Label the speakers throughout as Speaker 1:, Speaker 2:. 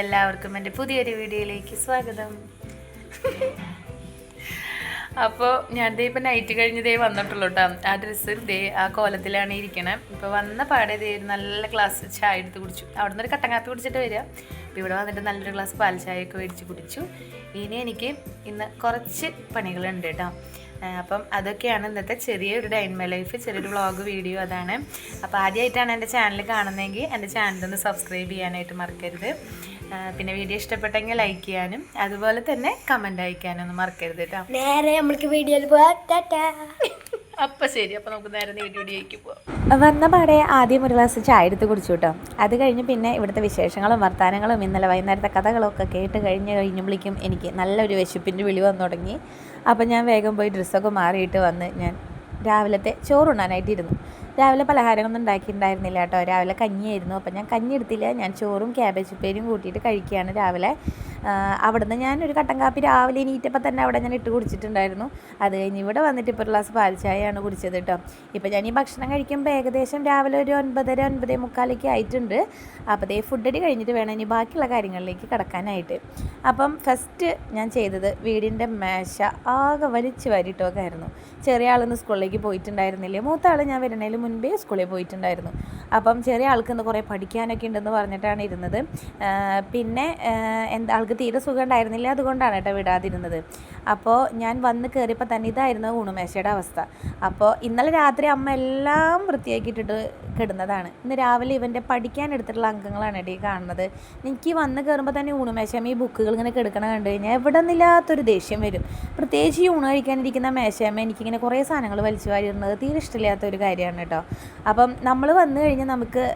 Speaker 1: അപ്പം എല്ലാവർക്കും എന്റെ പുതിയൊരു വീഡിയോയിലേക്ക് സ്വാഗതം. അപ്പോൾ ഞാൻ ദേ ഇപ്പം നൈറ്റ് കഴിഞ്ഞ് ദേ വന്നിട്ടുള്ളൂ കേട്ടോ ആ ഡ്രസ്സ് ദേ ആ കോലത്തിലാണ് ഇരിക്കണേ. ഇപ്പോൾ വന്ന പാടെ ദേ നല്ല ഗ്ലാസ് ചായ എടുത്ത് കുടിച്ചു. അവിടെ നിന്ന് ഒരു കട്ടൻ കാപ്പി കുടിച്ചിട്ട് വരിക അപ്പോൾ ഇവിടെ വന്നിട്ട് നല്ലൊരു ഗ്ലാസ് പാൽ ചായയൊക്കെ മേടിച്ച് കുടിച്ചു. ഇനി എനിക്ക് ഇന്ന് കുറച്ച് പണികളുണ്ട് കേട്ടോ അപ്പം അതൊക്കെയാണ് ഇന്നത്തെ ചെറിയൊരു ഡൈൻമൈ ലൈഫ് ചെറിയൊരു വ്ളോഗ് വീഡിയോ അതാണ്. അപ്പോൾ ആദ്യമായിട്ടാണ് എന്റെ ചാനൽ കാണുന്നതെങ്കിൽ എന്റെ ചാനലൊന്ന് സബ്സ്ക്രൈബ് ചെയ്യാനായിട്ട് മറക്കരുത്. പിന്നെ വീഡിയോ ഇഷ്ടപ്പെട്ടെങ്കിൽ ലൈക്ക് ചെയ്യാനും അതുപോലെ തന്നെ കമന്റ് അയക്കാനും ഒന്നും മറക്കരുത് കേട്ടോ
Speaker 2: നേരെ നമ്മൾക്ക് വീഡിയോയിൽ പോവാം. അപ്പൊ
Speaker 1: അപ്പം ശരി അപ്പൊ നമുക്ക് നേരെ വീഡിയോയിലേക്ക് പോവാം.
Speaker 3: വന്ന പാടെ ആദ്യം ഒരു ഗ്ലാസ് ചായ എടുത്ത് കുടിച്ചു കേട്ടോ അത് കഴിഞ്ഞ് പിന്നെ ഇവിടുത്തെ വിശേഷങ്ങളും വർത്തമാനങ്ങളും ഇന്നലെ വൈകുന്നേരത്തെ കഥകളൊക്കെ കേട്ട് കഴിഞ്ഞ് കഴിഞ്ഞപ്പോഴേക്കും എനിക്ക് നല്ലൊരു വിശപ്പിന്റെ വിളി വന്നു തുടങ്ങി. അപ്പം ഞാൻ വേഗം പോയി ഡ്രസ്സൊക്കെ മാറിയിട്ട് വന്ന് ഞാൻ രാവിലത്തെ ചോറുണ്ണാനായിട്ട് ഇരുന്നു രാവിലെ പലഹാരമൊന്നും ഉണ്ടാക്കിയിട്ടുണ്ടായിരുന്നില്ല കേട്ടോ. രാവിലെ കഞ്ഞിയായിരുന്നു. അപ്പം ഞാൻ കഞ്ഞി എടുത്തില്ല. ഞാൻ ചോറും ക്യാബേജ് ഉപ്പേരിയും കൂട്ടിയിട്ട് കഴിക്കുകയാണ് രാവിലെ. അവിടുന്ന് ഞാനൊരു കട്ടൻ കാപ്പി രാവിലെ എണീറ്റപ്പോൾ തന്നെ അവിടെ ഞാൻ ഇട്ട് കുടിച്ചിട്ടുണ്ടായിരുന്നു. അത് കഴിഞ്ഞ് ഇവിടെ വന്നിട്ട് ഇപ്പോൾ ഒരു ഗ്ലാസ് പാൽ ചായയാണ് കുടിച്ചത് കേട്ടോ. ഇപ്പോൾ ഞാൻ ഈ ഭക്ഷണം കഴിക്കുമ്പോൾ ഏകദേശം രാവിലെ ഒരു ഒൻപതര ഒൻപതേ മുക്കാലൊക്കെ ആയിട്ടുണ്ട്. അപ്പോൾ ദേ അടി കഴിഞ്ഞിട്ട് വേണം ഇനി ബാക്കിയുള്ള കാര്യങ്ങളിലേക്ക് കിടക്കാനായിട്ട്. അപ്പം ഫസ്റ്റ് ഞാൻ ചെയ്തത് വീടിന്റെ മേശ ആകെ വലിച്ചു വാരിട്ടൊക്കെയായിരുന്നു ചെറിയ ആളൊന്ന് സ്കൂളിലേക്ക് പോയിട്ടുണ്ടായിരുന്നില്ലേ. മൂത്ത ആൾ ഞാൻ വരുന്നതിന് മുൻപേ സ്കൂളിൽ പോയിട്ടുണ്ടായിരുന്നു. അപ്പം ചെറിയ ആൾക്ക് ഇന്ന് കുറേ പഠിക്കാനൊക്കെ ഉണ്ടെന്ന് പറഞ്ഞിട്ടാണ് ഇരുന്നത്. പിന്നെ എന്താ ആൾക്ക് തീരെ സുഖം ഉണ്ടായിരുന്നില്ല അതുകൊണ്ടാണ് കേട്ടോ വിടാതിരുന്നത്. അപ്പോൾ ഞാൻ വന്ന് കയറിയപ്പോൾ തന്നെ ഇതായിരുന്നു ഊണുമേശയുടെ അവസ്ഥ. അപ്പോൾ ഇന്നലെ രാത്രി അമ്മ എല്ലാം വൃത്തിയാക്കിയിട്ടിട്ട് കിടുന്നതാണ്. ഇന്ന് രാവിലെ ഇവന്റെ പഠിക്കാൻ എടുത്തിട്ടുള്ള അംഗങ്ങളാണ് ഇടയിൽ കാണുന്നത്. എനിക്ക് വന്ന് കയറുമ്പോൾ തന്നെ ഊണുമേശം ഈ ബുക്കുകൾ ഇങ്ങനെ കിടക്കണ കണ്ടു കഴിഞ്ഞാൽ എവിടെ നിന്നില്ലാത്തൊരു ദേഷ്യം വരും. പ്രത്യേകിച്ച് ഈ ഊണ് കഴിക്കാനിരിക്കുന്ന മേശയമ്മ എനിക്കിങ്ങനെ കുറേ സാധനങ്ങൾ വലിച്ചു വാരിടുന്നത് തീരെ ഇഷ്ടമില്ലാത്ത ഒരു കാര്യമാണ് അപ്പം നമ്മൾ വന്നു കഴിഞ്ഞാൽ നമുക്ക്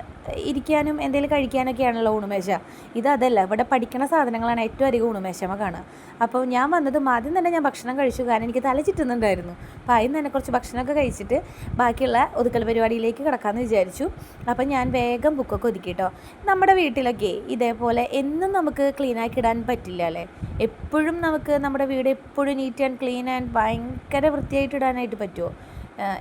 Speaker 3: ഇരിക്കാനും എന്തെങ്കിലും കഴിക്കാനൊക്കെയാണല്ലോ ഊണുമേശ. ഇത് അതല്ല ഇവിടെ പഠിക്കുന്ന സാധനങ്ങളാണ് ഏറ്റവും അധികം ഊണുമേശമ കാണുക. അപ്പോൾ ഞാൻ വന്നതും ആദ്യം തന്നെ ഞാൻ ഭക്ഷണം കഴിച്ചു കാരണം എനിക്ക് തല ചുറ്റുന്നുണ്ടായിരുന്നു. അപ്പോൾ ആദ്യം തന്നെ കുറച്ച് ഭക്ഷണമൊക്കെ കഴിച്ചിട്ട് ബാക്കിയുള്ള ഒതുക്കൽ പരിപാടിയിലേക്ക് കിടക്കാമെന്ന് വിചാരിച്ചു. അപ്പോൾ ഞാൻ വേഗം ബുക്കൊക്കെ ഒതുക്കി കേട്ടോ നമ്മുടെ വീട്ടിലൊക്കെ ഇതേപോലെ എന്നും നമുക്ക് ക്ലീനാക്കി ഇടാൻ പറ്റില്ല അല്ലേ? എപ്പോഴും നമുക്ക് നമ്മുടെ വീട് എപ്പോഴും നീറ്റ് ആൻഡ് ക്ലീൻ ആൻഡ് ഭയങ്കര വൃത്തിയായിട്ട് ഇടാനായിട്ട് പറ്റുമോ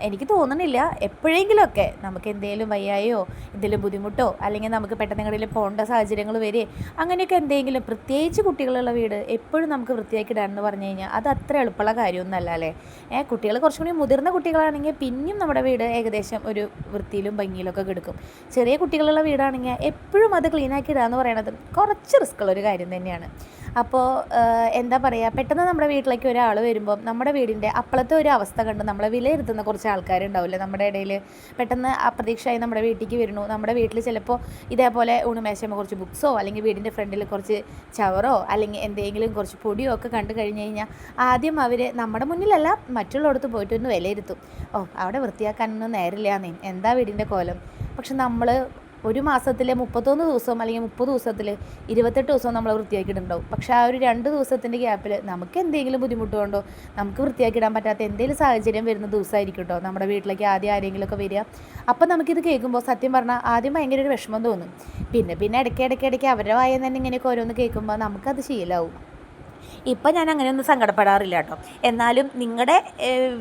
Speaker 3: എനിക്ക് തോന്നണില്ല. എപ്പോഴെങ്കിലുമൊക്കെ നമുക്ക് എന്തെങ്കിലും വയ്യായോ എന്തെങ്കിലും ബുദ്ധിമുട്ടോ അല്ലെങ്കിൽ നമുക്ക് പെട്ടെന്ന് കടയിൽ പോകേണ്ട സാഹചര്യങ്ങൾ വരെ അങ്ങനെയൊക്കെ എന്തെങ്കിലും പ്രത്യേകിച്ച് കുട്ടികളുള്ള വീട് എപ്പോഴും നമുക്ക് വൃത്തിയാക്കി ഇടാമെന്ന് പറഞ്ഞു കഴിഞ്ഞാൽ അത് അത്ര എളുപ്പമുള്ള കാര്യമൊന്നുമല്ല അല്ലേ? ഏഹ് കുട്ടികൾ കുറച്ചും കൂടി മുതിർന്ന കുട്ടികളാണെങ്കിൽ പിന്നെയും നമ്മുടെ വീട് ഏകദേശം ഒരു വൃത്തിയിലും ഭംഗിയിലൊക്കെ കിടക്കും. ചെറിയ കുട്ടികളുള്ള വീടാണെങ്കിൽ എപ്പോഴും അത് ക്ലീനാക്കി ഇടുക എന്ന് പറയുന്നത് കുറച്ച് റിസ്ക്കുള്ള ഒരു കാര്യം തന്നെയാണ്. അപ്പോൾ എന്താ പറയുക പെട്ടെന്ന് നമ്മുടെ വീട്ടിലേക്ക് ഒരാൾ വരുമ്പോൾ നമ്മുടെ വീടിന്റെ അപ്പളത്തെ ഒരു അവസ്ഥ കണ്ട് നമ്മളെ വിലയിരുത്തുന്ന കുറച്ച് ആൾക്കാരുണ്ടാവില്ല? നമ്മുടെ ഇടയിൽ പെട്ടെന്ന് അപ്രതീക്ഷയായി നമ്മുടെ വീട്ടിലേക്ക് വരുന്നു. നമ്മുടെ വീട്ടിൽ ചിലപ്പോൾ ഇതേപോലെ ഊണുമേശമ്മ കുറച്ച് ബുക്സോ അല്ലെങ്കിൽ വീടിന്റെ ഫ്രണ്ടിൽ കുറച്ച് ചവറോ അല്ലെങ്കിൽ എന്തെങ്കിലും കുറച്ച് പൊടിയോ ഒക്കെ കണ്ടു കഴിഞ്ഞ് കഴിഞ്ഞാൽ ആദ്യം അവർ നമ്മുടെ മുന്നിലല്ല മറ്റുള്ളടത്ത് പോയിട്ട് ഒന്ന് വിലയിരുത്തും. ഓ അവിടെ വൃത്തിയാക്കാനൊന്നും നേരില്ല നീ. എന്താ വീടിന്റെ കോലം? പക്ഷെ നമ്മൾ ഒരു മാസത്തിൽ മുപ്പത്തൊന്ന് ദിവസം അല്ലെങ്കിൽ മുപ്പത് ദിവസത്തിൽ ഇരുപത്തെട്ട് ദിവസം നമ്മൾ വൃത്തിയാക്കിയിട്ടുണ്ടാവും. പക്ഷേ ആ ഒരു രണ്ട് ദിവസത്തിന്റെ ഗ്യാപ്പിൽ നമുക്ക് എന്തെങ്കിലും ബുദ്ധിമുട്ട് കൊണ്ടോ നമുക്ക് വൃത്തിയാക്കിയിടാൻ പറ്റാത്ത എന്തെങ്കിലും സാഹചര്യം വരുന്ന ദിവസമായിരിക്കും കേട്ടോ നമ്മുടെ വീട്ടിലേക്ക് ആദ്യം ആരെങ്കിലുമൊക്കെ വരിക. അപ്പം നമുക്കിത് കേൾക്കുമ്പോൾ സത്യം പറഞ്ഞാൽ ആദ്യം ഭയങ്കര ഒരു വിഷമം തോന്നും. പിന്നെ പിന്നെ ഇടയ്ക്ക് ഇടയ്ക്ക് ഇടയ്ക്ക് അവരുടെ വായിൽ തന്നെ ഇങ്ങനെയൊക്കെ ഓരോന്ന് കേൾക്കുമ്പോൾ നമുക്കത് ശീലമാവും ഇപ്പം ഞാൻ അങ്ങനെയൊന്നും സങ്കടപ്പെടാറില്ല കേട്ടോ. എന്നാലും നിങ്ങളുടെ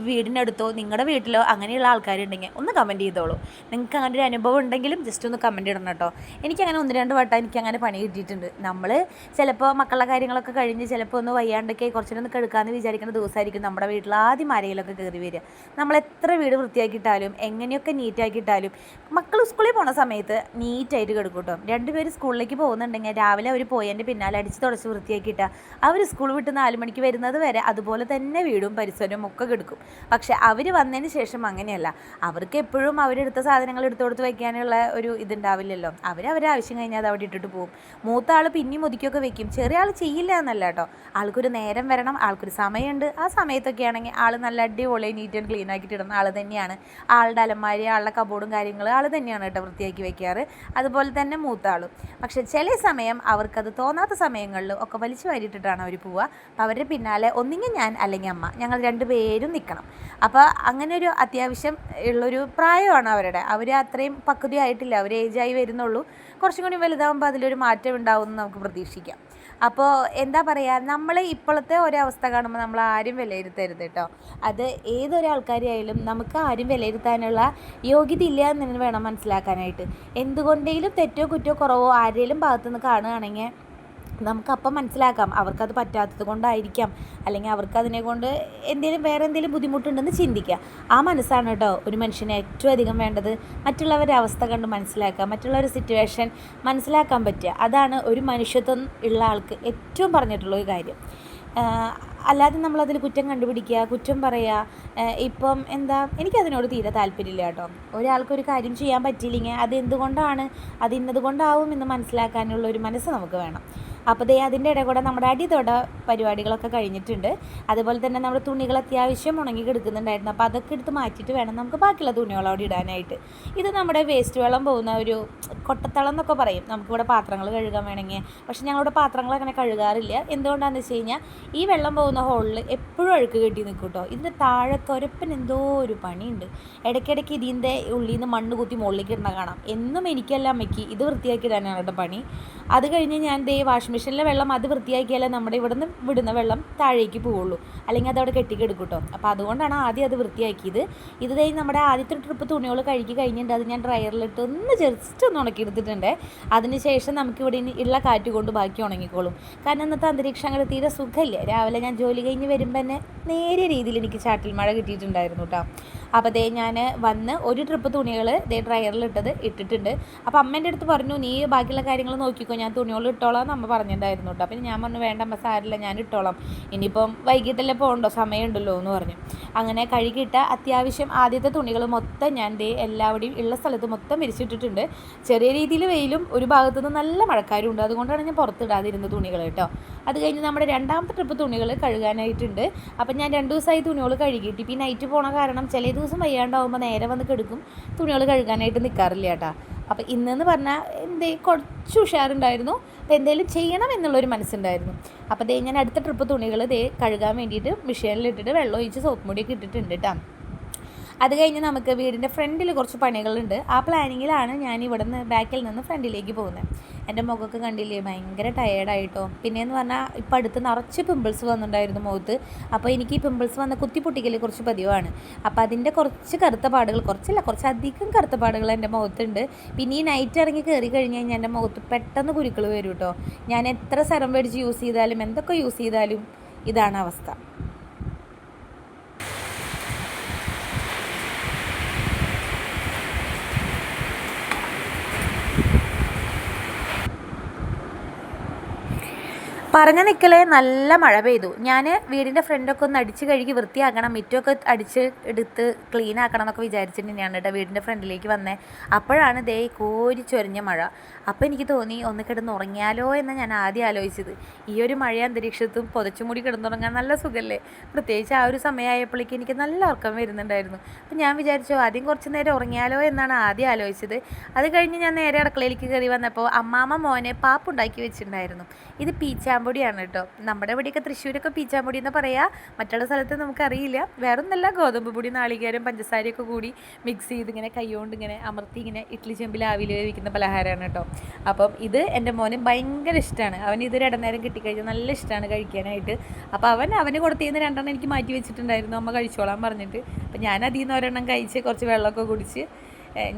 Speaker 3: വീടിനടുത്തോ നിങ്ങളുടെ വീട്ടിലോ അങ്ങനെയുള്ള ആൾക്കാരുണ്ടെങ്കിൽ ഒന്ന് കമന്റ് ചെയ്തോളൂ. നിങ്ങൾക്ക് അങ്ങനെ ഒരു അനുഭവം ഉണ്ടെങ്കിലും ജസ്റ്റ് ഒന്ന് കമന്റ് ഇടണം കേട്ടോ. എനിക്കങ്ങനെ ഒന്ന് രണ്ട് വട്ടം എനിക്ക് അങ്ങനെ പണി കിട്ടിയിട്ടുണ്ട്. നമ്മൾ ചിലപ്പോൾ മക്കളുടെ കാര്യങ്ങളൊക്കെ കഴിഞ്ഞ് ചിലപ്പോൾ ഒന്ന് വയ്യാണ്ടൊക്കെ കുറച്ചു നേരം ഒന്ന് കിടക്കാമെന്ന് വിചാരിക്കുന്ന ദിവസമായിരിക്കും നമ്മുടെ വീട്ടിൽ ആദ്യം ആരെങ്കിലുമൊക്കെ കയറി വരിക. നമ്മൾ എത്ര വീട് വൃത്തിയാക്കിയിട്ടാലും എങ്ങനെയൊക്കെ നീറ്റാക്കിയിട്ടാലും മക്കൾ സ്കൂളിൽ പോണ സമയത്ത് നീറ്റായിട്ട് കിടക്കും കേട്ടോ. രണ്ടുപേരും സ്കൂളിലേക്ക് പോകുന്നുണ്ടെങ്കിൽ രാവിലെ അവർ പോയതിന്റെ പിന്നാലെ അടിച്ച് തുടച്ച് വൃത്തിയാക്കിയിട്ടാൽ അവർ സ്കൂൾ വിട്ട് നാല് മണിക്ക് വരുന്നത് വരെ അതുപോലെ തന്നെ വീടും പരിസരവും ഒക്കെ കിടക്കും. പക്ഷെ അവർ വന്നതിന് ശേഷം അങ്ങനെയല്ല. അവർക്ക് എപ്പോഴും അവരെടുത്ത സാധനങ്ങൾ എടുത്തു കൊടുത്ത് വയ്ക്കാനുള്ള ഒരു ഇതുണ്ടാവില്ലല്ലോ. അവർ അവരെ ആവശ്യം കഴിഞ്ഞാൽ അത് അവിടെ ഇട്ടിട്ട് പോകും. മൂത്ത ആൾ പിന്നെയും ഒതുക്കിയൊക്കെ വെക്കും. ചെറിയ ആൾ ചെയ്യില്ല എന്നല്ല കേട്ടോ. ആൾക്കൊരു നേരം വരണം ആൾക്കൊരു സമയമുണ്ട്. ആ സമയത്തൊക്കെ ആണെങ്കിൽ ആൾ നല്ല അടിപൊളി നീറ്റ് ആൻഡ് ക്ലീൻ ആക്കിയിട്ട് ഇടുന്ന ആൾ തന്നെയാണ്. ആളുടെ അലമാരി ആളുടെ കബോർഡും കാര്യങ്ങളും ആൾ തന്നെയാണ് കേട്ടോ വൃത്തിയാക്കി വെക്കാറ്. അതുപോലെ തന്നെ മൂത്ത ആളും പക്ഷെ ചില സമയം അവർക്കത് തോന്നാത്ത സമയങ്ങളിൽ ഒക്കെ വലിച്ചു വാരിയിട്ടിട്ടാണ് അവർ പോവുക. അപ്പോൾ അവരുടെ പിന്നാലെ ഒന്നുകിൽ ഞാൻ അല്ലെങ്കിൽ അമ്മ. ഞങ്ങൾ രണ്ടുപേരും നിൽക്കണം. അപ്പോൾ അങ്ങനെ ഒരു അത്യാവശ്യം ഉള്ളൊരു പ്രായമാണ് അവരുടെ. അവർ അത്രയും പക്വതയായിട്ടില്ല അവർ ഏജായി വരുന്നുള്ളൂ. കുറച്ചും കൂടി വലുതാകുമ്പോൾ അതിലൊരു മാറ്റം ഉണ്ടാവും എന്ന് നമുക്ക് പ്രതീക്ഷിക്കാം. അപ്പോൾ എന്താ പറയുക നമ്മൾ ഇപ്പോഴത്തെ ഒരവസ്ഥ കാണുമ്പോൾ നമ്മൾ ആരും വിലയിരുത്തരുത് കേട്ടോ. അത് ഏതൊരാൾക്കാരെയായാലും നമുക്ക് ആരും വിലയിരുത്താനുള്ള യോഗ്യത ഇല്ല എന്ന് വേണം മനസ്സിലാക്കാനായിട്ട്. എന്തുകൊണ്ടെങ്കിലും തെറ്റോ കുറ്റോ കുറവോ ആരെങ്കിലും ഭാഗത്തുനിന്ന് കാണുകയാണെങ്കിൽ നമുക്കപ്പം മനസ്സിലാക്കാം. അവർക്കത് പറ്റാത്തത് കൊണ്ടായിരിക്കാം. അല്ലെങ്കിൽ അവർക്ക് അതിനെ കൊണ്ട് എന്തെങ്കിലും വേറെ എന്തെങ്കിലും ബുദ്ധിമുട്ടുണ്ടെന്ന് ചിന്തിക്കുക ആ മനസ്സാണ് കേട്ടോ ഒരു മനുഷ്യന് ഏറ്റവും അധികം വേണ്ടത്. മറ്റുള്ളവരുടെ അവസ്ഥ കണ്ട് മനസ്സിലാക്കുക മറ്റുള്ളവരുടെ സിറ്റുവേഷൻ മനസ്സിലാക്കാൻ പറ്റുക. അതാണ് ഒരു മനുഷ്യത്വം ഉള്ള ആൾക്ക് ഏറ്റവും പറഞ്ഞിട്ടുള്ള ഒരു കാര്യം. അല്ലാതെ നമ്മളതിൽ കുറ്റം കണ്ടുപിടിക്കുക കുറ്റം പറയുക ഇപ്പം എന്താ എനിക്കതിനോട് തീരെ താല്പര്യമില്ല കേട്ടോ. ഒരാൾക്കൊരു കാര്യം ചെയ്യാൻ പറ്റിയില്ലെങ്കിൽ അത് എന്തുകൊണ്ടാണ് അത് ഇന്നതുകൊണ്ടാവും എന്ന് മനസ്സിലാക്കാനുള്ള ഒരു മനസ്സ് നമുക്ക് വേണം. അപ്പോൾ ദേ അതിന്റെ ഇടയിൽ കൂടെ നമ്മുടെ അടിതൊട പരിപാടികളൊക്കെ കഴിഞ്ഞിട്ടുണ്ട്. അതുപോലെ തന്നെ നമ്മുടെ തുണികൾ അത്യാവശ്യം ഉണങ്ങി കിടക്കുന്നുണ്ടായിരുന്നു. അപ്പോൾ അതൊക്കെ എടുത്ത് മാറ്റിയിട്ട് വേണം നമുക്ക് ബാക്കിയുള്ള തുണികൾ അവിടെ ഇടാനായിട്ട്. ഇത് നമ്മുടെ വേസ്റ്റ് വെള്ളം പോകുന്ന ഒരു കൊട്ടത്തളം എന്നൊക്കെ പറയും. നമുക്കിവിടെ പാത്രങ്ങൾ കഴുകാൻ വേണമെങ്കിൽ. പക്ഷേ ഞങ്ങളിവിടെ പാത്രങ്ങൾ അങ്ങനെ കഴുകാറില്ല. എന്തുകൊണ്ടാണെന്ന് വെച്ച് കഴിഞ്ഞാൽ ഈ വെള്ളം പോകുന്ന ഹോളിൽ എപ്പോഴും അഴുക്ക് കെട്ടി നിൽക്കും കേട്ടോ. ഇതിന്റെ താഴെ തുരപ്പന് എന്തോ ഒരു പണിയുണ്ട്. ഇടയ്ക്കിടയ്ക്ക് ഇതിന്റെ ഉള്ളിൽ നിന്ന് മണ്ണ് കുത്തി മുകളിലേക്ക് ഇടുന്ന കാണാം. എന്നും എനിക്കല്ല അമ്മയ്ക്ക് ഇത് വൃത്തിയാക്കി ഇടാനാണ് പണി. അത് കഴിഞ്ഞ് ഞാൻ ദേ വാഷിംഗ് മെഷീനിലെ വെള്ളം അത് വൃത്തിയാക്കിയാലേ നമ്മുടെ ഇവിടെ നിന്ന് വിടുന്ന വെള്ളം താഴേക്ക് പോവുള്ളൂ. അല്ലെങ്കിൽ അത് അവിടെ കെട്ടിക്കെടുക്കും കേട്ടോ അപ്പോൾ അതുകൊണ്ടാണ് ആദ്യം അത് വൃത്തിയാക്കിയത്. ഇത് കഴിഞ്ഞ് നമ്മുടെ ആദ്യത്തെ ട്രിപ്പ് തുണികൾ കഴുകി കഴിഞ്ഞിട്ട് അത് ഞാൻ ഡ്രയറിലിട്ട് ഒന്ന് ജസ്റ്റ് ഒന്ന് ഉണക്കിയെടുത്തിട്ടുണ്ട് അതിനുശേഷം നമുക്ക് ഇവിടെ ഇനി ഉള്ള കാറ്റ് കൊണ്ട് ബാക്കി ഉണങ്ങിക്കോളും. കാരണം ഇന്നത്തെ അന്തരീക്ഷം അങ്ങനെ തീരെ സുഖമില്ല. രാവിലെ ഞാൻ ജോലി കഴിഞ്ഞ് വരുമ്പോൾ തന്നെ നേരിയ രീതിയിൽ എനിക്ക് ചാട്ടിൽ മഴ കിട്ടിയിട്ടുണ്ടായിരുന്നു കേട്ടോ അപ്പോൾ ദേ ഞാൻ വന്ന് ഒരു ട്രിപ്പ് തുണികൾ ദേ ഡ്രയറിലിട്ടത് ഇട്ടിട്ടുണ്ട്. അപ്പോൾ അമ്മേന്റെ അടുത്ത് പറഞ്ഞു നീ ബാക്കിയുള്ള കാര്യങ്ങൾ നോക്കിക്കോ ഞാൻ തുണികൾ ഇട്ടോളാം എന്ന് അമ്മ പറഞ്ഞിട്ടുണ്ടായിരുന്നു കേട്ടോ. അപ്പം ഞാൻ പറഞ്ഞു വേണ്ട അമ്മ സാരില്ല ഞാൻ ഇട്ടോളാം. ഇനിയിപ്പം വൈകിട്ടല്ലേ പോകണ്ടോ? സമയമുണ്ടല്ലോ എന്ന് പറഞ്ഞു. അങ്ങനെ കഴുകിയിട്ട അത്യാവശ്യം ആദ്യത്തെ തുണികൾ മൊത്തം ഞാൻ ദേ എല്ലാവിടെയും ഉള്ള സ്ഥലത്ത് മൊത്തം വിരിച്ചിട്ടിട്ടുണ്ട്. ചെറിയ രീതിയിൽ വെയിലും ഒരു ഭാഗത്തു നിന്ന് നല്ല മഴക്കാരും ഉണ്ട്. അതുകൊണ്ടാണ് ഞാൻ പുറത്തിടാതിരുന്ന തുണികൾ കേട്ടോ. അത് കഴിഞ്ഞ് നമ്മുടെ രണ്ടാമത്തെ ട്രിപ്പ് തുണികൾ കഴുകാനായിട്ടുണ്ട്. അപ്പം ഞാൻ രണ്ട് ദിവസമായി തുണികൾ കഴുകിയിട്ട്. ഈ നൈറ്റ് പോണ കാരണം ചില ദിവസം വയ്യാണ്ടാവുമ്പോൾ നേരെ വന്ന് കെടുക്കും. തുണികൾ കഴുകാനായിട്ട് നിൽക്കാറില്ല കേട്ടാ. അപ്പം ഇന്നെന്ന് പറഞ്ഞാൽ എന്തേ കുറച്ച് ഉഷാറുണ്ടായിരുന്നു. അപ്പോൾ എന്തെങ്കിലും ചെയ്യണം എന്നുള്ളൊരു മനസ്സുണ്ടായിരുന്നു. അപ്പോൾ ദേ ഞാൻ അടുത്ത ട്രിപ്പ് തുണികൾ ദേ കഴുകാൻ വേണ്ടിയിട്ട് മെഷീനിലിട്ടിട്ട് വെള്ളം ഒഴിച്ച് സോപ്പ് മുടിയൊക്കെ ഇട്ടിട്ടുണ്ട് കേട്ടോ അത് കഴിഞ്ഞ് നമുക്ക് വീടിന്റെ ഫ്രണ്ടിൽ കുറച്ച് പണികളുണ്ട്. ആ പ്ലാനിങ്ങിലാണ് ഞാൻ ഇവിടെ നിന്ന് ബാക്കിൽ നിന്ന് ഫ്രണ്ടിലേക്ക് പോകുന്നത്. എന്റെ മുഖമൊക്കെ കണ്ടില്ലേ? ഭയങ്കര ടയേർഡായിട്ടോ പിന്നെയെന്ന് പറഞ്ഞാൽ ഇപ്പം അടുത്ത് നിറച്ച് പിമ്പിൾസ് വന്നിട്ടുണ്ടായിരുന്നു മുഖത്ത്. അപ്പോൾ എനിക്ക് ഈ പിമ്പിൾസ് വന്ന കുത്തി പൊട്ടിക്കൽ കുറച്ച് പതിവാണ്. അപ്പോൾ അതിന്റെ കുറച്ച് കറുത്ത പാടുകൾ കുറച്ചല്ല കുറച്ച് അധികം കറുത്ത പാടുകൾ എന്റെ മുഖത്തുണ്ട്. പിന്നെ ഈ നൈറ്റ് ഇറങ്ങി കയറി കഴിഞ്ഞ് കഴിഞ്ഞാൽ എന്റെ മുഖത്ത് പെട്ടെന്ന് കുരുക്കൾ വരും കേട്ടോ ഞാൻ എത്ര സെറം മേടിച്ച് യൂസ് ചെയ്താലും എന്തൊക്കെ യൂസ് ചെയ്താലും ഇതാണ് അവസ്ഥ. പറഞ്ഞ നിൽക്കലേ നല്ല മഴ പെയ്തു. ഞാൻ വീടിന്റെ ഫ്രണ്ടൊക്കെ ഒന്ന് അടിച്ച് കഴുകി വൃത്തിയാക്കണം മിറ്റമൊക്കെ അടിച്ച് എടുത്ത് ക്ലീൻ ആക്കണം എന്നൊക്കെ വിചാരിച്ചിട്ട് ഞാൻ കേട്ടോ വീടിന്റെ ഫ്രണ്ടിലേക്ക് വന്നേ. അപ്പോഴാണ് ദേ കോരി ചൊരിഞ്ഞ മഴ. അപ്പോൾ എനിക്ക് തോന്നി ഒന്ന് കിടന്ന് ഉറങ്ങിയാലോ എന്ന് ഞാൻ ആദ്യം ആലോചിച്ചത്. ഈ ഒരു മഴ അന്തരീക്ഷത്തും പുതച്ചുമൂടി കിടന്നുറങ്ങാൻ നല്ല സുഖമല്ലേ പ്രത്യേകിച്ച് ആ ഒരു സമയമായപ്പോഴേക്കും എനിക്ക് നല്ല ഉറക്കം വരുന്നുണ്ടായിരുന്നു. അപ്പോൾ ഞാൻ വിചാരിച്ചു ആദ്യം കുറച്ച് നേരം ഉറങ്ങിയാലോ എന്നാണ് ആദ്യം ആലോചിച്ചത്. അത് കഴിഞ്ഞ് ഞാൻ നേരെ അടുക്കളയിലേക്ക് കയറി വന്നപ്പോൾ അമ്മാമ്മ മോനെ പാപ്പുണ്ടാക്കി വെച്ചിട്ടുണ്ടായിരുന്നു. ഇത് പീച്ചാമ്പൊടിയാണ് കേട്ടോ നമ്മുടെ ഇവിടെയൊക്കെ തൃശ്ശൂരൊക്കെ പീച്ചാമ്പൊടി എന്ന് പറയാം. മറ്റുള്ള സ്ഥലത്ത് നമുക്കറിയില്ല. വേറൊന്നല്ല ഗോതമ്പ് പൊടി നാളികേരം പഞ്ചസാരയൊക്കെ കൂടി മിക്സ് ചെയ്ത് ഇങ്ങനെ കൈകൊണ്ട് ഇങ്ങനെ അമർത്തി ഇങ്ങനെ ഇഡ്ഡലി ചെമ്പിൽ ആവിൽ വേവിക്കുന്ന പലഹാരമാണ് കേട്ടോ. അപ്പം ഇത് എന്റെ മോന് ഭയങ്കര ഇഷ്ടമാണ്. അവൻ ഇതൊരു ഇടനേരം കിട്ടിക്കഴിഞ്ഞാൽ നല്ല ഇഷ്ടമാണ് കഴിക്കാനായിട്ട്. അപ്പോൾ അവൻ അവന് കൊടുത്തിരുന്ന രണ്ടെണ്ണം എനിക്ക് മാറ്റി വെച്ചിട്ടുണ്ടായിരുന്നു. അമ്മ കഴിച്ചോളാൻ പറഞ്ഞിട്ട്. അപ്പം ഞാൻ അതിൽ നിന്ന് ഒരെണ്ണം കഴിച്ച് കുറച്ച് വെള്ളമൊക്കെ കുടിച്ച്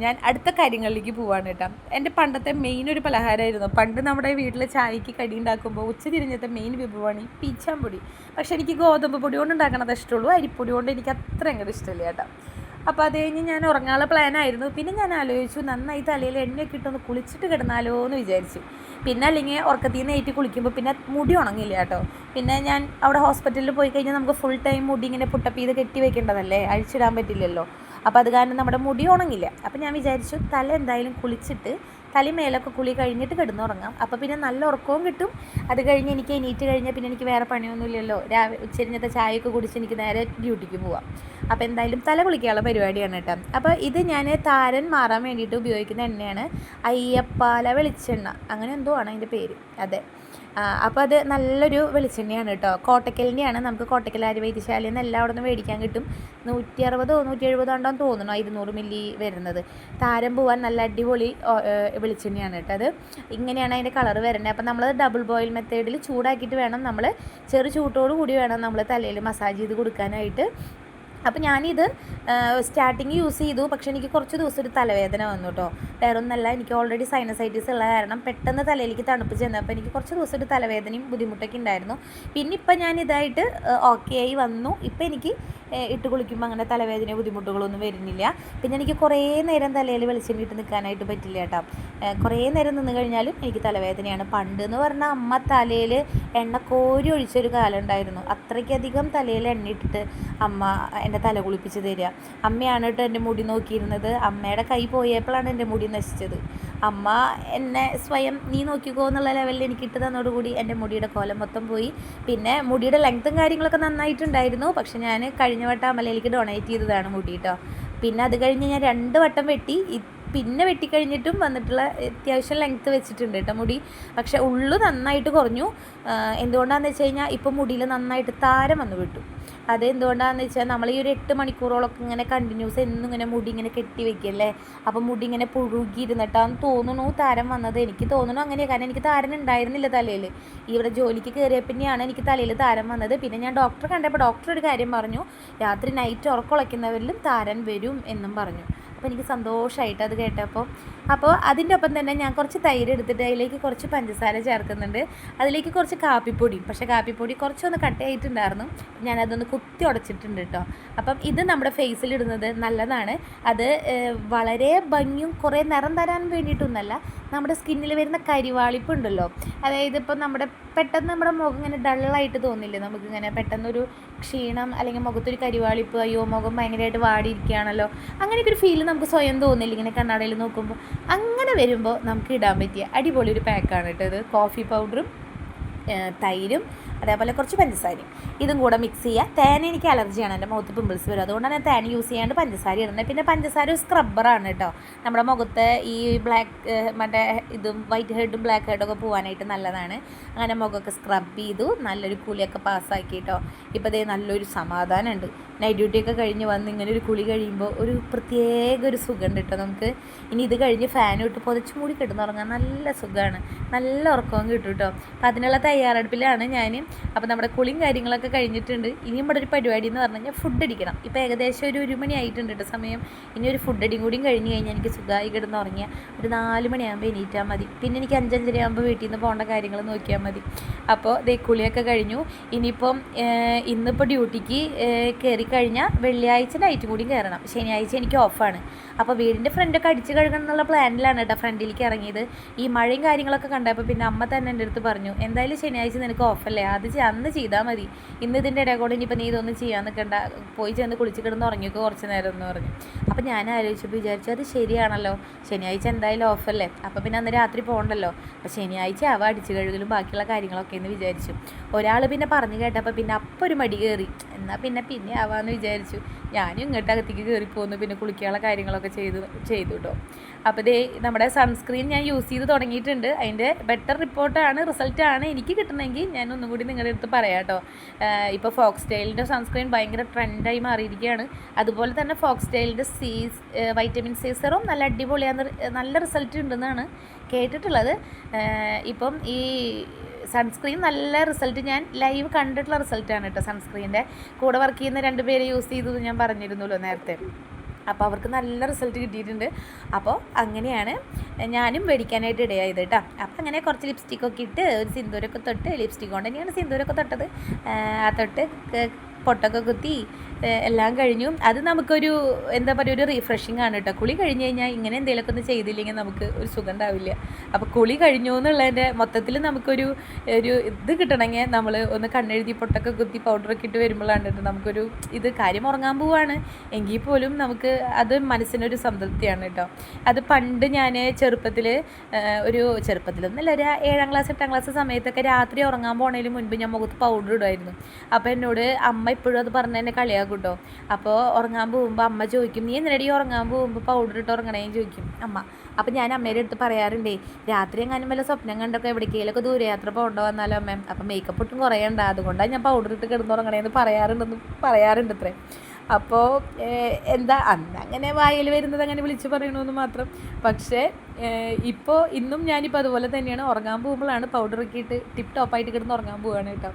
Speaker 3: ഞാൻ അടുത്ത കാര്യങ്ങളിലേക്ക് പോവാണ് കേട്ടോ. എന്റെ പണ്ടത്തെ മെയിൻ ഒരു പലഹാരമായിരുന്നു. പണ്ട് നമ്മുടെ വീട്ടിൽ ചായക്ക് കടി ഉണ്ടാക്കുമ്പോൾ ഉച്ച തിരിഞ്ഞത്തെ മെയിൻ വിഭവമാണ് ഈ പീച്ചാമ്പൊടി. പക്ഷേ എനിക്ക് ഗോതമ്പ് പൊടി കൊണ്ട് ഉണ്ടാക്കണത് ഇഷ്ടമുള്ളൂ. അരിപ്പൊടി കൊണ്ട് എനിക്ക് അത്ര അങ്ങോട്ട് ഇഷ്ടമില്ല കേട്ടോ. അപ്പോൾ അത് കഴിഞ്ഞ് ഞാൻ ഉറങ്ങാനുള്ള പ്ലാനായിരുന്നു പിന്നെ ഞാൻ ആലോചിച്ചു നന്നായി തലയിൽ എണ്ണയൊക്കെ ഇട്ടൊന്ന് കുളിച്ചിട്ട് കിടന്നാലോ എന്ന് വിചാരിച്ചു. പിന്നെ അല്ലെങ്കിൽ ഉറക്കത്തിൽ നിന്ന് ഏറ്റി കുളിക്കുമ്പോൾ പിന്നെ മുടി ഉണങ്ങില്ല കേട്ടോ. പിന്നെ ഞാൻ അവിടെ ഹോസ്പിറ്റലിൽ പോയി കഴിഞ്ഞാൽ നമുക്ക് ഫുൾ ടൈം മുടി ഇങ്ങനെ പുട്ടപ്പ് ചെയ്ത് കെട്ടി വെക്കേണ്ടതല്ലേ? അഴിച്ചിടാൻ പറ്റില്ലല്ലോ. അപ്പോൾ അത് കാരണം നമ്മുടെ മുടി ഉണങ്ങില്ല. അപ്പോൾ ഞാൻ വിചാരിച്ചു തല എന്തായാലും കുളിച്ചിട്ട് തലി മേലൊക്കെ കുളി കഴിഞ്ഞിട്ട് കിടന്നുറങ്ങാം. അപ്പോൾ പിന്നെ നല്ല ഉറക്കവും കിട്ടും. അത് കഴിഞ്ഞ് എനിക്ക് എണീറ്റ് കഴിഞ്ഞാൽ പിന്നെ എനിക്ക് വേറെ പണിയൊന്നുമില്ലല്ലോ രാവിലെ ഉച്ചരിഞ്ഞത്തെ ചായയൊക്കെ കുടിച്ച് എനിക്ക് നേരെ ഡ്യൂട്ടിക്ക് പോവാം. അപ്പോൾ എന്തായാലും തല കുളിക്കാനുള്ള പരിപാടിയാണ് കേട്ടോ. അപ്പോൾ ഇത് ഞാൻ താരൻ മാറാൻ വേണ്ടിയിട്ട് ഉപയോഗിക്കുന്ന എണ്ണയാണ് അയ്യപ്പാല വെളിച്ചെണ്ണ. അങ്ങനെ എന്തോ ആണ് അതിന്റെ പേര്. അതെ. അപ്പോൾ അത് നല്ലൊരു വെളിച്ചെണ്ണയാണ് കേട്ടോ. കോട്ടക്കലിന്റെയാണ് നമുക്ക് കോട്ടക്കൽ ആര്യവൈദ്യശാലയിൽ നിന്ന് എല്ലാം അവിടെ നിന്ന് മേടിക്കാൻ കിട്ടും. നൂറ്റി അറുപതോ നൂറ്റി എഴുപതോ ഉണ്ടോ എന്ന് തോന്നുന്നു ഇരുന്നൂറ് മില്ലി വരുന്നത്. താരം പോവാൻ നല്ല അടിപൊളി വെളിച്ചെണ്ണയാണ് കേട്ടോ അത്. ഇങ്ങനെയാണ് അതിന്റെ കളർ വരുന്നത്. അപ്പോൾ നമ്മൾ ഡബിൾ ബോയിൽ മെത്തേഡിൽ ചൂടാക്കിയിട്ട് വേണം നമ്മൾ ചെറു ചൂട്ടോടു കൂടി വേണം നമ്മൾ തലയിൽ മസാജ് ചെയ്ത് കൊടുക്കാനായിട്ട്. അപ്പോൾ ഞാനിത് സ്റ്റാർട്ടിങ് യൂസ് ചെയ്തു. പക്ഷെ എനിക്ക് കുറച്ച് ദിവസം ഒരു തലവേദന വന്നു കേട്ടോ വേറെ ഒന്നല്ല എനിക്ക് ഓൾറെഡി സൈനസൈറ്റിസ് ഉള്ള കാരണം പെട്ടെന്ന് തലയിലേക്ക് തണുപ്പ് ചെന്നപ്പോൾ എനിക്ക് കുറച്ച് ദിവസം ഒരു തലവേദനയും ബുദ്ധിമുട്ടൊക്കെ ഉണ്ടായിരുന്നു. പിന്നെ ഇപ്പം ഞാൻ ഇതായിട്ട് ഓക്കെ ആയി വന്നു. ഇപ്പം എനിക്ക് ഇട്ട് കുളിക്കുമ്പോൾ അങ്ങനെ തലവേദന ബുദ്ധിമുട്ടുകളൊന്നും വരുന്നില്ല. പിന്നെ എനിക്ക് കുറേ നേരം തലയിൽ വെളിച്ചം ഇട്ട് നിൽക്കാനായിട്ട് പറ്റില്ല കേട്ടോ കുറേ നേരം നിന്ന് കഴിഞ്ഞാലും എനിക്ക് തലവേദനയാണ്. പണ്ട് എന്ന് പറഞ്ഞാൽ അമ്മ തലയിൽ എണ്ണ കോരി ഒഴിച്ചൊരു കാലം ഉണ്ടായിരുന്നു. അത്രയ്ക്കധികം തലയിൽ എണ്ണ ഇട്ടിട്ട് അമ്മ എന്റെ തല കുളിപ്പിച്ച് തരിക. അമ്മയാണ് കേട്ടോ എന്റെ മുടി നോക്കിയിരുന്നത്. അമ്മയുടെ കൈ പോയപ്പോഴാണ് എന്റെ മുടി നശിച്ചത്. അമ്മ എന്നെ സ്വയം നീ നോക്കിക്കോ എന്നുള്ള ലെവലിൽ എനിക്ക് ഇട്ട് കൂടി എന്റെ മുടിയുടെ കോലം മൊത്തം പോയി. പിന്നെ മുടിയുടെ ലെങ്ത്തും കാര്യങ്ങളൊക്കെ നന്നായിട്ടുണ്ടായിരുന്നു. പക്ഷെ ഞാൻ കഴിഞ്ഞ വട്ടം അമലയിലേക്ക് ഡൊണേറ്റ് ചെയ്തതാണ് മുടി കേട്ടോ. പിന്നെ അത് കഴിഞ്ഞ് ഞാൻ രണ്ട് വട്ടം വെട്ടി. പിന്നെ വെട്ടിക്കഴിഞ്ഞിട്ടും വന്നിട്ടുള്ള അത്യാവശ്യം ലെങ്ത്ത് വെച്ചിട്ടുണ്ട് കേട്ടോ മുടി. പക്ഷെ ഉള്ളു നന്നായിട്ട് കുറഞ്ഞു. എന്തുകൊണ്ടാണെന്ന് വെച്ച് കഴിഞ്ഞാൽ ഇപ്പം മുടിയിൽ നന്നായിട്ട് താരം വന്നു വിട്ടു. അത് എന്തുകൊണ്ടാണെന്ന് വെച്ചാൽ നമ്മൾ ഈ ഒരു എട്ട് മണിക്കൂറോളൊക്കെ ഇങ്ങനെ കണ്ടിന്യൂസ് എന്നും ഇങ്ങനെ മുടി ഇങ്ങനെ കെട്ടി വെക്കല്ലേ? അപ്പം മുടി ഇങ്ങനെ പുഴുകിയിരുന്നിട്ടാന്ന് തോന്നുന്നു താരം വന്നത്. എനിക്ക് തോന്നുന്നു അങ്ങനെയാണ് കാരണം എനിക്ക് താരൻ ഉണ്ടായിരുന്നില്ല തലയിൽ ഇവിടെ ജോലിക്ക് കയറിയ പിന്നെയാണ് എനിക്ക് തലയിൽ താരം വന്നത്. പിന്നെ ഞാൻ ഡോക്ടറെ കണ്ടപ്പോൾ ഡോക്ടർ ഒരു കാര്യം പറഞ്ഞു. രാത്രി നൈറ്റ് ഉറക്കുളയ്ക്കുന്നവരിലും താരൻ വരും എന്നും പറഞ്ഞു. അപ്പോൾ എനിക്ക് സന്തോഷമായിട്ട് അത് കേട്ടപ്പോൾ അപ്പോൾ അതിന്റെ ഒപ്പം തന്നെ ഞാൻ കുറച്ച് തൈര് എടുത്തിട്ട് അതിലേക്ക് കുറച്ച് പഞ്ചസാര ചേർക്കുന്നുണ്ട്. അതിലേക്ക് കുറച്ച് കാപ്പിപ്പൊടി. പക്ഷേ കാപ്പിപ്പൊടി കുറച്ചൊന്ന് കട്ടയായിട്ടുണ്ടായിരുന്നു ഞാനതൊന്ന് കുത്തി ഉടച്ചിട്ടുണ്ട് കേട്ടോ. അപ്പം ഇത് നമ്മുടെ ഫേസിൽ ഇടുന്നത് നല്ലതാണ്. അത് വളരെ ഭംഗിയും കുറേ നിറം തരാൻ വേണ്ടിയിട്ടൊന്നല്ല നമ്മുടെ സ്കിന്നിൽ വരുന്ന കരിവാളിപ്പ് ഉണ്ടല്ലോ അതായത് ഇപ്പം നമ്മുടെ പെട്ടെന്ന് നമ്മുടെ മുഖം ഇങ്ങനെ ഡള്ളായിട്ട് തോന്നില്ലേ? നമുക്കിങ്ങനെ പെട്ടെന്നൊരു ക്ഷീണം അല്ലെങ്കിൽ മുഖത്തൊരു കരിവാളിപ്പ് അയ്യോ മുഖം ഭയങ്കരമായിട്ട് വാടിയിരിക്കുകയാണല്ലോ. അങ്ങനെയൊക്കെ ഒരു ഫീൽ നമുക്ക് സ്വയം തോന്നില്ല ഇങ്ങനെ കണ്ണാടയിൽ നോക്കുമ്പോൾ. അങ്ങനെ വരുമ്പോൾ നമുക്ക് ഇടാൻ പറ്റിയ അടിപൊളി ഒരു പാക്കാണ് കേട്ടോ ഇത്. കോഫി പൗഡറും തൈരും അതേപോലെ കുറച്ച് പഞ്ചസാരയും. ഇതും കൂടെ മിക്സ് ചെയ്യുക തേൻ എനിക്ക് അലർജിയാണ് എന്റെ മുഖത്ത് പിമ്പിൾസ് വരും. അതുകൊണ്ടാണ് ഞാൻ തേൻ യൂസ് ചെയ്യാണ്ട് പഞ്ചസാര ഇടുന്നത്. പിന്നെ പഞ്ചസാര ഒരു സ്ക്രബ്ബറാണ് കേട്ടോ നമ്മുടെ മുഖത്ത് ഈ ബ്ലാക്ക് മറ്റേ ഇതും വൈറ്റ് ഹെഡും ബ്ലാക്ക് ഹെഡും ഒക്കെ പോകാനായിട്ട് നല്ലതാണ്. അങ്ങനെ മുഖമൊക്കെ സ്ക്രബ് ചെയ്തു. നല്ലൊരു കുളിയൊക്കെ പാസ്സാക്കി കേട്ടോ ഇപ്പോൾ ഇതേ നല്ലൊരു സമാധാനമുണ്ട് നൈറ്റ് ഡ്യൂട്ടിയൊക്കെ കഴിഞ്ഞ് വന്ന് ഇങ്ങനെ ഒരു കുളി കഴിയുമ്പോൾ ഒരു പ്രത്യേക ഒരു സുഖമുണ്ട് കേട്ടോ നമുക്ക്. ഇനി ഇത് കഴിഞ്ഞ് ഫാനും ഇട്ട് പുതച്ച് മൂടി കിടന്നുറങ്ങാൻ നല്ല സുഖമാണ് നല്ല ഉറക്കവും കിട്ടും കേട്ടോ അപ്പം അതിനുള്ള തയ്യാറെടുപ്പിലാണ് ഞാൻ അപ്പോൾ നമ്മുടെ കുളിയും കാര്യങ്ങളൊക്കെ കഴിഞ്ഞിട്ടുണ്ട്. ഇനി ഇവിടെ ഒരു പരിപാടി എന്ന് പറഞ്ഞു കഴിഞ്ഞാൽ ഫുഡ് അടിക്കണം. ഇപ്പോൾ ഏകദേശം ഒരു ഒരു മണി ആയിട്ടുണ്ട് കേട്ടോ സമയം. ഇനി ഒരു ഫുഡ് അടിയും കൂടിയും കഴിഞ്ഞ് കഴിഞ്ഞാൽ എനിക്ക് സുഖമായി കിടന്ന് ഉറങ്ങിയാൽ ഒരു നാല് മണിയാകുമ്പോൾ എണീറ്റാൽ മതി. പിന്നെ എനിക്ക് അഞ്ചഞ്ചര ആകുമ്പോൾ വീട്ടിൽ നിന്ന് പോകേണ്ട കാര്യങ്ങൾ നോക്കിയാൽ മതി. അപ്പോൾ ദേ കുളിയൊക്കെ കഴിഞ്ഞു. ഇനിയിപ്പം ഇന്നിപ്പോൾ ഡ്യൂട്ടിക്ക് കയറി കഴിഞ്ഞാൽ വെള്ളിയാഴ്ച നൈറ്റും കൂടിയും കയറണം. ശനിയാഴ്ച എനിക്ക് ഓഫാണ് അപ്പോൾ വീടിന്റെ ഫ്രണ്ടൊക്കെ അടിച്ച് കഴുകണം എന്നുള്ള പ്ലാനിലാണ് കേട്ടോ ഫ്രണ്ടിലേക്ക് ഇറങ്ങിയത്. ഈ മഴയും കാര്യങ്ങളൊക്കെ കണ്ടപ്പോൾ പിന്നെ അമ്മ തന്നെ എന്റെ അടുത്ത് പറഞ്ഞു എന്തായാലും ശനിയാഴ്ച നിനക്ക് ഓഫല്ലേ അത് അന്ന് ചെയ്താൽ മതി. ഇന്ന് ഇതിന്റെ ഇടയിൽ കൂടെ ഇനിയിപ്പോൾ നീ ഇതൊന്നും ചെയ്യാൻ നിൽക്കണ്ട പോയി ചെന്ന് കുളിച്ച് കിടന്ന് ഉറങ്ങിയൊക്കെ കുറച്ച് നേരം എന്ന് പറഞ്ഞു. അപ്പോൾ ഞാൻ ആലോചിച്ചപ്പോൾ വിചാരിച്ചു അത് ശരിയാണല്ലോ. ശനിയാഴ്ച എന്തായാലും ഓഫല്ലേ അപ്പോൾ പിന്നെ അന്ന് രാത്രി പോകണ്ടല്ലോ. അപ്പോൾ ശനിയാഴ്ച അവ അടിച്ചു കഴുകലും ബാക്കിയുള്ള കാര്യങ്ങളൊക്കെ എന്ന് വിചാരിച്ചു. ഒരാൾ പിന്നെ പറഞ്ഞു കേട്ടപ്പോൾ പിന്നെ അപ്പോൾ ഒരു മടി കയറി എന്നാൽ പിന്നെ പിന്നെ ആവാമെന്ന് വിചാരിച്ചു. ഞാനും ഇങ്ങോട്ട് അകത്തേക്ക് കയറി പോന്നു. പിന്നെ കുളിക്കാനുള്ള കാര്യങ്ങളൊക്കെ ചെയ്തു ചെയ്തു കേട്ടോ അപ്പോൾ ദേ നമ്മുടെ സൺസ്ക്രീൻ ഞാൻ യൂസ് ചെയ്ത് തുടങ്ങിയിട്ടുണ്ട്. അതിന്റെ ബെറ്റർ റിപ്പോർട്ടാണ് റിസൾട്ടാണ് എനിക്ക് കിട്ടണമെങ്കിൽ ഞാൻ ഒന്നും കൂടി നിങ്ങളുടെ അടുത്ത് പറയാം കേട്ടോ ഇപ്പോൾ ഫോക്സ് സ്റ്റൈലിന്റെ സൺസ്ക്രീൻ ഭയങ്കര ട്രെൻഡായി മാറിയിരിക്കുകയാണ്. അതുപോലെ തന്നെ ഫോക്സ് സ്റ്റൈലിന്റെ സീസ് വൈറ്റമിൻ സി നല്ല അടിപൊളിയാണ് നല്ല റിസൾട്ട് ഉണ്ടെന്നാണ് കേട്ടിട്ടുള്ളത്. ഇപ്പം ഈ സൺസ്ക്രീൻ നല്ല റിസൾട്ട് ഞാൻ ലൈവ് കണ്ടിട്ടുള്ള റിസൾട്ടാണ് കേട്ടോ സൺസ്ക്രീനിന്റെ കൂടെ വർക്ക് ചെയ്യുന്ന രണ്ട് പേര് യൂസ് ചെയ്തു എന്ന് ഞാൻ പറഞ്ഞിരുന്നല്ലോ നേരത്തെ. അപ്പോൾ അവർക്ക് നല്ല റിസൾട്ട് കിട്ടിയിട്ടുണ്ട്. അപ്പോൾ അങ്ങനെയാണ് ഞാനും മേടിക്കാനായിട്ട് ഇടയായത് കേട്ടോ. അപ്പോൾ അങ്ങനെ കുറച്ച് ലിപ്സ്റ്റിക്കൊക്കെ ഇട്ട് ഒരു സിന്ദൂരൊക്കെ തൊട്ട് ലിപ്സ്റ്റിക് കൊണ്ട് തന്നെയാണ് സിന്ദൂരൊക്കെ തൊട്ടത്. ആ തൊട്ട് പൊട്ടൊക്കെ കുത്തി എല്ലാം കഴിഞ്ഞു. അത് നമുക്കൊരു എന്താ പറയുക ഒരു റീഫ്രഷിങ് ആണ് കേട്ടോ കുളി കഴിഞ്ഞ് കഴിഞ്ഞാൽ ഇങ്ങനെ എന്തെങ്കിലുമൊക്കെ ഒന്ന് ചെയ്തില്ലെങ്കിൽ നമുക്ക് ഒരു സുഖം ഉണ്ടാവില്ല. അപ്പോൾ കുളി കഴിഞ്ഞു എന്നുള്ളതിന്റെ മൊത്തത്തിൽ നമുക്കൊരു ഒരു ഇത് കിട്ടണമെങ്കിൽ നമ്മൾ ഒന്ന് കണ്ണെഴുതി പൊട്ടൊക്കെ കുത്തി പൗഡറൊക്കെ ഇട്ട് വരുമ്പോഴാണ് കേട്ടോ നമുക്കൊരു ഇത് കാര്യം ഉറങ്ങാൻ പോവാണ്. എങ്കിൽ പോലും നമുക്ക് അത് മനസ്സിനൊരു സംതൃപ്തിയാണ് കേട്ടോ അത് പണ്ട് ഞാൻ ചെറുപ്പത്തിൽ ഒരു ചെറുപ്പത്തിലൊന്നുമല്ല ഒരു ഏഴാം ക്ലാസ് എട്ടാം ക്ലാസ് സമയത്തൊക്കെ രാത്രി ഉറങ്ങാൻ പോണതിന് മുൻപ് ഞാൻ മുഖത്ത് പൗഡർ ഇടുമായിരുന്നു അപ്പോൾ എന്നോട് അമ്മ ഇപ്പോഴും അത് പറഞ്ഞ് തന്നെ കളിയാക്കും കേട്ടോ അപ്പോൾ ഉറങ്ങാൻ പോകുമ്പോൾ അമ്മ ചോദിക്കും നീ എന്തിനടി ഉറങ്ങാൻ പോകുമ്പോൾ പൗഡർ ഇട്ട് ഉറങ്ങണേന്ന് ചോദിക്കും. അമ്മ അപ്പോൾ ഞാൻ അമ്മേടെ അടുത്ത് പറയാറുണ്ടേ രാത്രി എങ്ങാനും വല്ല സ്വപ്നം കണ്ടൊക്കെ എവിടേക്കെങ്കിലൊക്കെ ദൂരയാത്ര പോകേണ്ട വന്നാലോ അമ്മ അപ്പം മേക്കപ്പ് ഒട്ടും കുറയണ്ട അതുകൊണ്ടാണ് ഞാൻ പൗഡർ ഇട്ട് കിടന്നുറങ്ങണേന്ന് പറയാറുണ്ടെന്ന് പറയാറുണ്ട് ഇത്രേ അപ്പോൾ എന്താ അന്ന് അങ്ങനെ വായിൽ വരുന്നത് അങ്ങനെ വിളിച്ച് പറയണമെന്ന് മാത്രം. പക്ഷേ ഇപ്പോൾ ഇന്നും ഞാനിപ്പോൾ അതുപോലെ തന്നെയാണ്. ഉറങ്ങാൻ പോകുമ്പോഴാണ് പൗഡർ ഇട്ട് ടിപ്പ് ടോപ്പായിട്ട് കിടന്ന് ഉറങ്ങാൻ പോവുകയാണ് കേട്ടോ.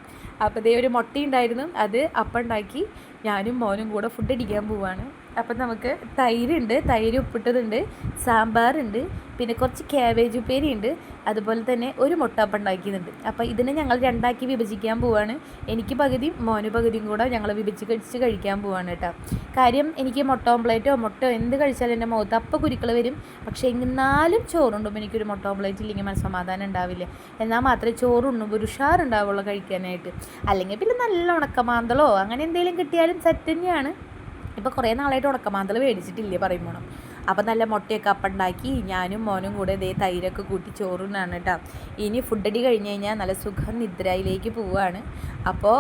Speaker 3: അപ്പോൾ ഇതേ ഒരു മുട്ട ഉണ്ടായിരുന്നു അത് അപ്പം ഉണ്ടാക്കി ഞാനും മോനും കൂടെ ഫുഡ് അടിക്കാൻ പോവാണ്. അപ്പം നമുക്ക് തൈരുണ്ട് തൈര് ഉപ്പിട്ടതുണ്ട് സാമ്പാറുണ്ട് പിന്നെ കുറച്ച് ക്യാബേജ് ഉപ്പേരി ഉണ്ട് അതുപോലെ തന്നെ ഒരു മുട്ട അപ്പം ഉണ്ടാക്കിയതുണ്ട് അപ്പോൾ ഇതിനെ ഞങ്ങൾ രണ്ടാക്കി വിഭജിക്കാൻ പോവാണ്. എനിക്ക് പകുതിയും മോന് പകുതിയും കൂടെ ഞങ്ങൾ വിഭജിച്ച് കഴിക്കാൻ പോവാണ് കേട്ടോ. കാര്യം എനിക്ക് മുട്ട ഓംപ്ലേറ്റോ മുട്ടോ എന്ത് കഴിച്ചാലും എന്റെ മുഖത്ത് അപ്പം കുരുക്കൾ വരും. പക്ഷേ എന്നാലും ചോറുണ്ടുമ്പോൾ എനിക്കൊരു മുട്ട ഓംപ്ലേറ്റ് ഇല്ലെങ്കിൽ മനസ്സമാധാനം ഉണ്ടാവില്ല. എന്നാൽ മാത്രമേ ചോറുണ്ടുമ്പോൾ ഒരു ഉഷാറുണ്ടാവുള്ളൂ കഴിക്കാനായിട്ട്. അല്ലെങ്കിൽ പിന്നെ നല്ല ഉണക്കമാന്തളോ അങ്ങനെ എന്തെങ്കിലും കിട്ടിയാലും സെറ്റ് തന്നെയാണ്. ഇപ്പോൾ കുറേ നാളായിട്ട് ഉണക്കമാന്തൽ മേടിച്ചിട്ടില്ല പറയുമ്പോൾ അപ്പം നല്ല മുട്ടയൊക്കെ അപ്പം ഉണ്ടാക്കി ഞാനും മോനും കൂടെ ഇതേ തൈരൊക്കെ കൂട്ടി ചോറുണ്ണാണ് കേട്ടോ. ഇനി ഫുഡടി കഴിഞ്ഞ് കഴിഞ്ഞാൽ നല്ല സുഖം നിദ്രയിലേക്ക് പോവുകയാണ് അപ്പോൾ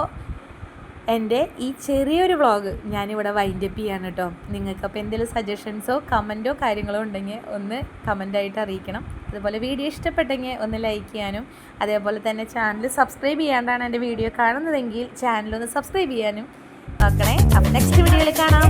Speaker 3: എന്റെ ഈ ചെറിയൊരു വ്ളോഗ് ഞാനിവിടെ വൈൻഡപ്പ് ചെയ്യാണ് കേട്ടോ. നിങ്ങൾക്കപ്പോൾ എന്തെങ്കിലും സജഷൻസോ കമന്റോ കാര്യങ്ങളോ ഉണ്ടെങ്കിൽ ഒന്ന് കമന്റായിട്ട് അറിയിക്കണം. അതുപോലെ വീഡിയോ ഇഷ്ടപ്പെട്ടെങ്കിൽ ഒന്ന് ലൈക്ക് ചെയ്യാനും അതേപോലെ തന്നെ ചാനൽ സബ്സ്ക്രൈബ് ചെയ്യാണ്ടാണ് എന്റെ വീഡിയോ കാണുന്നതെങ്കിൽ ചാനലൊന്ന് സബ്സ്ക്രൈബ് ചെയ്യാനും. നോക്കണേ അപ്പം നെക്സ്റ്റ് വീഡിയോയിൽ കാണാം.